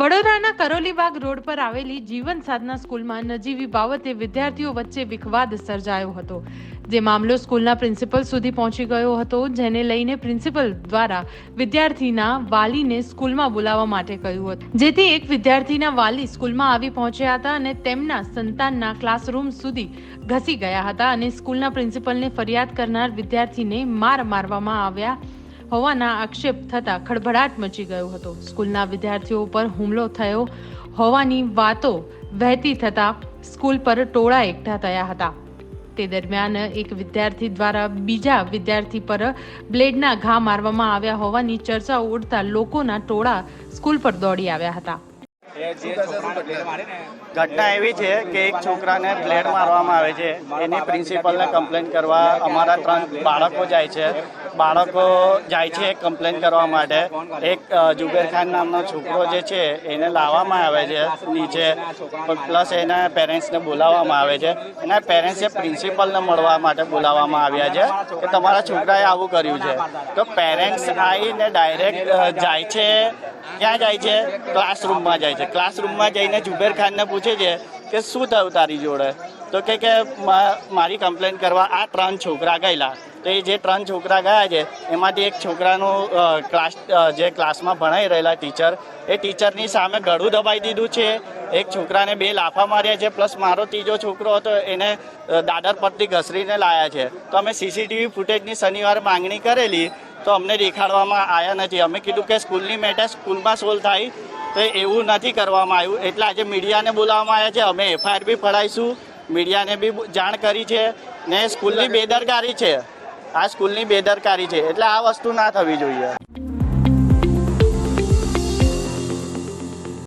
વડોદરાના કરોલીબાગ રોડ પર આવેલી જીવન સાધના સ્કૂલમાં નજીવી બાબતે વિદ્યાર્થીઓ વચ્ચે વિખવાદ સર્જાયો હતો. જે મામલો સ્કૂલના પ્રિન્સિપલ સુધી પહોંચી ગયો હતો, જેને લઈને પ્રિન્સિપલ દ્વારા વિદ્યાર્થીના વાલીને સ્કૂલમાં બોલાવવા માટે કહ્યું હતું. જેથી એક વિદ્યાર્થીના વાલી સ્કૂલમાં આવી પહોંચ્યા હતા અને તેમના સંતાનના ક્લાસરૂમ સુધી ઘસી ગયા હતા અને સ્કૂલના પ્રિન્સિપલને ફરિયાદ કરનાર વિદ્યાર્થીને માર મારવામાં આવ્યા હોવાના આક્ષેપ થતા ખળભળાટ મચી ગયો હતો. સ્કૂલના વિદ્યાર્થીઓ પર હુમલો થયો હોવાની વાતો વહેતી થતા સ્કૂલ પર ટોળા એકઠા થયા હતા. તે દરમિયાન એક વિદ્યાર્થી દ્વારા બીજા વિદ્યાર્થી પર બ્લેડના ઘા મારવામાં આવ્યા હોવાની ચર્ચા ઉડતા લોકોના ટોળા સ્કૂલ પર દોડી આવ્યા હતા. ઘટના એવી છે કે એક છોકરાને બ્લેડ મારવામાં આવે છે. એની પ્રિન્સિપલને કમ્પ્લેન કરવા અમારા ત્રણ બાળકો જાય છે. બાળકો જાય છે કમ્પ્લેન કરવા માટે. એક જુબેર ખાન નામનો છોકરો જે છે, એને લાવવામાં આવે છે નીચે. પ્લસ એના પેરેન્ટ્સને બોલાવવામાં આવે છે. એના પેરેન્ટ્સે પ્રિન્સિપલને મળવા માટે બોલાવવામાં આવ્યા છે કે તમારા છોકરાએ આવું કર્યું છે. તો પેરેન્ટ્સ આવીને ડાયરેક્ટ જાય છે. ક્યાં જાય છે? ક્લાસરૂમમાં જાય છે. ક્લાસરૂમમાં જઈને જુબેર ખાનને પૂછે છે કે શું થયું તારી જોડે? તો કે કે મારી કમ્પ્લેન કરવા આ ત્રણ છોકરા ગયેલા. તો એ જે ત્રણ છોકરા ગયા છે, એમાંથી એક છોકરાનું ક્લાસ જે ક્લાસમાં ભણાઈ રહેલા ટીચર એ ટીચરની સામે ગળું દબાઈ દીધું છે. એક છોકરાને બે લાફા માર્યા છે પ્લસ મારો ત્રીજો છોકરો હતો, એને દાદર પરથી ઘસરીને લાયા છે. તો અમે સીસીટીવી ફૂટેજની શનિવારે માંગણી કરેલી તો અમને દેખાડવામાં આવ્યા નથી. અમે કીધું કે સ્કૂલની મેટર સ્કૂલમાં સોલ્વ થાય તો એવું નથી કરવામાં આવ્યું. એટલે આજે મીડિયાને બોલાવવામાં આવ્યા છે. અમે એફઆઈઆર બી ફળાઈશું મીડિયાને બી જાણ કરી છે ને સ્કૂલની બેદરકારી છે. આ સ્કૂલની બેદરકારી છે. એટલે આ વસ્તુ ના થવી જોઈએ.